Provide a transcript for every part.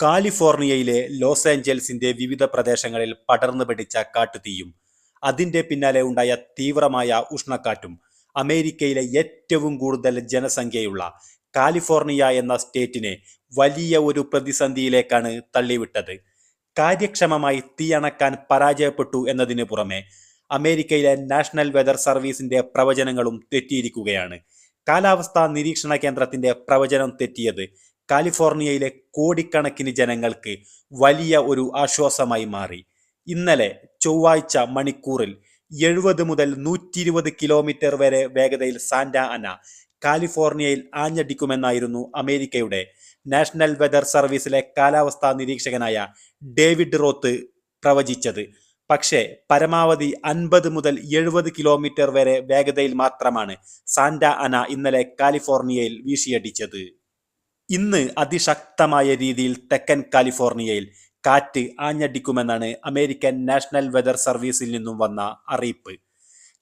കാലിഫോർണിയയിലെ ലോസ് ഏഞ്ചൽസിന്റെ വിവിധ പ്രദേശങ്ങളിൽ പടർന്നു പിടിച്ച കാട്ടുതീയും അതിന്റെ പിന്നാലെ ഉണ്ടായ തീവ്രമായ ഉഷ്ണക്കാറ്റും അമേരിക്കയിലെ ഏറ്റവും കൂടുതൽ ജനസംഖ്യയുള്ള കാലിഫോർണിയ എന്ന സ്റ്റേറ്റിനെ വലിയ ഒരു പ്രതിസന്ധിയിലേക്കാണ് തള്ളിവിട്ടത്. കാര്യക്ഷമമായി തീയണക്കാൻ പരാജയപ്പെട്ടു എന്നതിന് പുറമെ അമേരിക്കയിലെ നാഷണൽ വെതർ സർവീസിന്റെ പ്രവചനങ്ങളും തെറ്റിയിരിക്കുകയാണ്. കാലാവസ്ഥാ നിരീക്ഷണ കേന്ദ്രത്തിന്റെ പ്രവചനം തെറ്റിയത് കാലിഫോർണിയയിലെ കോടിക്കണക്കിന് ജനങ്ങൾക്ക് വലിയ ഒരു ആശ്വാസമായി മാറി. ഇന്നലെ ചൊവ്വാഴ്ച മണിക്കൂറിൽ എഴുപത് മുതൽ നൂറ്റി ഇരുപത് കിലോമീറ്റർ വരെ വേഗതയിൽ സാന്റ അന കാലിഫോർണിയയിൽ ആഞ്ഞടിക്കുമെന്നായിരുന്നു അമേരിക്കയുടെ നാഷണൽ വെതർ സർവീസിലെ കാലാവസ്ഥാ നിരീക്ഷകനായ ഡേവിഡ് റോത്ത് പ്രവചിച്ചത്. പക്ഷേ പരമാവധി അൻപത് മുതൽ എഴുപത് കിലോമീറ്റർ വരെ വേഗതയിൽ മാത്രമാണ് സാന്റ അന ഇന്നലെ കാലിഫോർണിയയിൽ വീശിയടിച്ചത്. ഇന്ന് അതിശക്തമായ രീതിയിൽ തെക്കൻ കാലിഫോർണിയയിൽ കാറ്റ് ആഞ്ഞടിക്കുമെന്നാണ് അമേരിക്കൻ നാഷണൽ വെതർ സർവീസിൽ നിന്നും വന്ന അറിയിപ്പ്.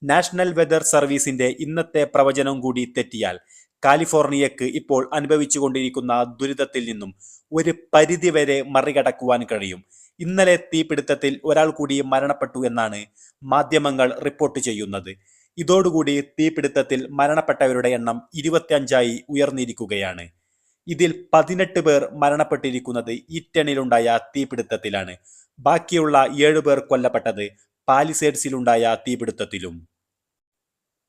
നാഷണൽ വെതർ സർവീസിന്റെ ഇന്നത്തെ പ്രവചനം കൂടി തെറ്റിയാൽ കാലിഫോർണിയക്ക് ഇപ്പോൾ അനുഭവിച്ചുകൊണ്ടിരിക്കുന്ന ദുരിതത്തിൽ നിന്നും ഒരു പരിധിവരെ മറികടക്കുവാൻ കഴിയും. ഇന്നലെ തീപിടുത്തത്തിൽ ഒരാൾ കൂടി മരണപ്പെട്ടു എന്നാണ് മാധ്യമങ്ങൾ റിപ്പോർട്ട് ചെയ്യുന്നത്. ഇതോടുകൂടി തീപിടുത്തത്തിൽ മരണപ്പെട്ടവരുടെ എണ്ണം ഇരുപത്തിയഞ്ചായി ഉയർന്നിരിക്കുകയാണ്. ഇതിൽ പതിനെട്ട് പേർ മരണപ്പെട്ടിരിക്കുന്നത് ഇറ്റണിലുണ്ടായ തീപിടുത്തത്തിലാണ്. ബാക്കിയുള്ള ഏഴു പേർ കൊല്ലപ്പെട്ടത് പാലിസേഡ്സിലുണ്ടായ തീപിടുത്തത്തിലും.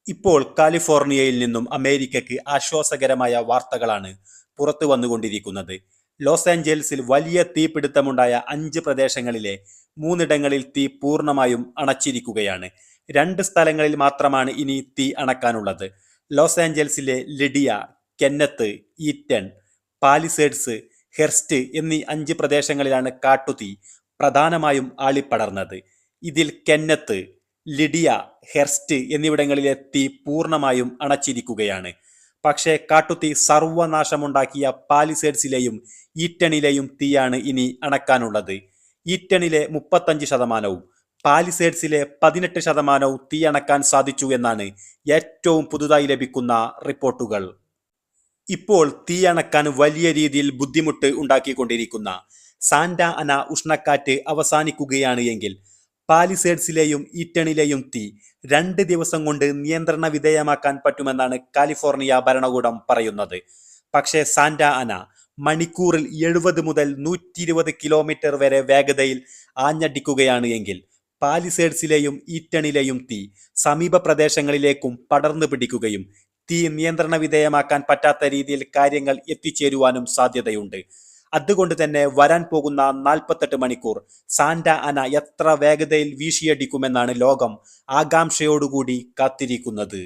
ഇപ്പോൾ കാലിഫോർണിയയിൽ നിന്നും അമേരിക്കയ്ക്ക് ആശ്വാസകരമായ വാർത്തകളാണ് പുറത്തു വന്നുകൊണ്ടിരിക്കുന്നത്. ലോസ് ആഞ്ചൽസിൽ വലിയ തീപിടുത്തമുണ്ടായ അഞ്ച് പ്രദേശങ്ങളിലെ മൂന്നിടങ്ങളിൽ തീ പൂർണമായും അണച്ചിരിക്കുകയാണ്. രണ്ട് സ്ഥലങ്ങളിൽ മാത്രമാണ് ഇനി തീ അണക്കാനുള്ളത്. Los ആഞ്ചൽസിലെ Lidia Kenneth Eaton Palisades Hurst എന്നീ അഞ്ച് പ്രദേശങ്ങളിലാണ് കാട്ടുതീ പ്രധാനമായും ആളിപ്പടർന്നത്. ഇതിൽ കെന്നത്ത് ലിഡിയ ഹെർസ്റ്റ് എന്നിവിടങ്ങളിലെ തീ പൂർണമായും അണച്ചിരിക്കുകയാണ്. പക്ഷേ കാട്ടുതീ സർവനാശമുണ്ടാക്കിയ പാലിസേഡ്സിലെയും ഈറ്റണിലെയും തീയാണ് ഇനി അണക്കാനുള്ളത്. ഈറ്റണിലെ മുപ്പത്തഞ്ച് ശതമാനവും പാലിസേഡ്സിലെ പതിനെട്ട് ശതമാനവും തീ അണക്കാൻ സാധിച്ചു എന്നാണ് ഏറ്റവും പുതുതായി ലഭിക്കുന്ന റിപ്പോർട്ടുകൾ. ഇപ്പോൾ തീയണക്കാൻ വലിയ രീതിയിൽ ബുദ്ധിമുട്ട് ഉണ്ടാക്കിക്കൊണ്ടിരിക്കുന്ന സാന്റ അന ഉഷ്ണക്കാറ്റ് അവസാനിക്കുകയാണ് എങ്കിൽ പാലിസേഡ്സിലെയും ഈറ്റണിലെയും തീ രണ്ട് ദിവസം കൊണ്ട് നിയന്ത്രണ വിധേയമാക്കാൻ പറ്റുമെന്നാണ് കാലിഫോർണിയ ഭരണകൂടം പറയുന്നത്. പക്ഷേ സാന്റ അന മണിക്കൂറിൽ എഴുപത് മുതൽ നൂറ്റി ഇരുപത് കിലോമീറ്റർ വരെ വേഗതയിൽ ആഞ്ഞടിക്കുകയാണ് എങ്കിൽ പാലിസേഡ്സിലെയും ഈറ്റണിലെയും തീ സമീപ പ്രദേശങ്ങളിലേക്കും പടർന്നു പിടിക്കുകയും തീ നിയന്ത്രണ വിധേയമാക്കാൻ പറ്റാത്ത രീതിയിൽ കാര്യങ്ങൾ എത്തിച്ചേരുവാനും സാധ്യതയുണ്ട്. അതുകൊണ്ട് തന്നെ വരാൻ പോകുന്ന നാൽപ്പത്തെട്ട് മണിക്കൂർ സാന്റ അന എത്ര വേഗതയിൽ വീശിയടിക്കുമെന്നാണ് ലോകം ആകാംക്ഷയോടുകൂടി കാത്തിരിക്കുന്നത്.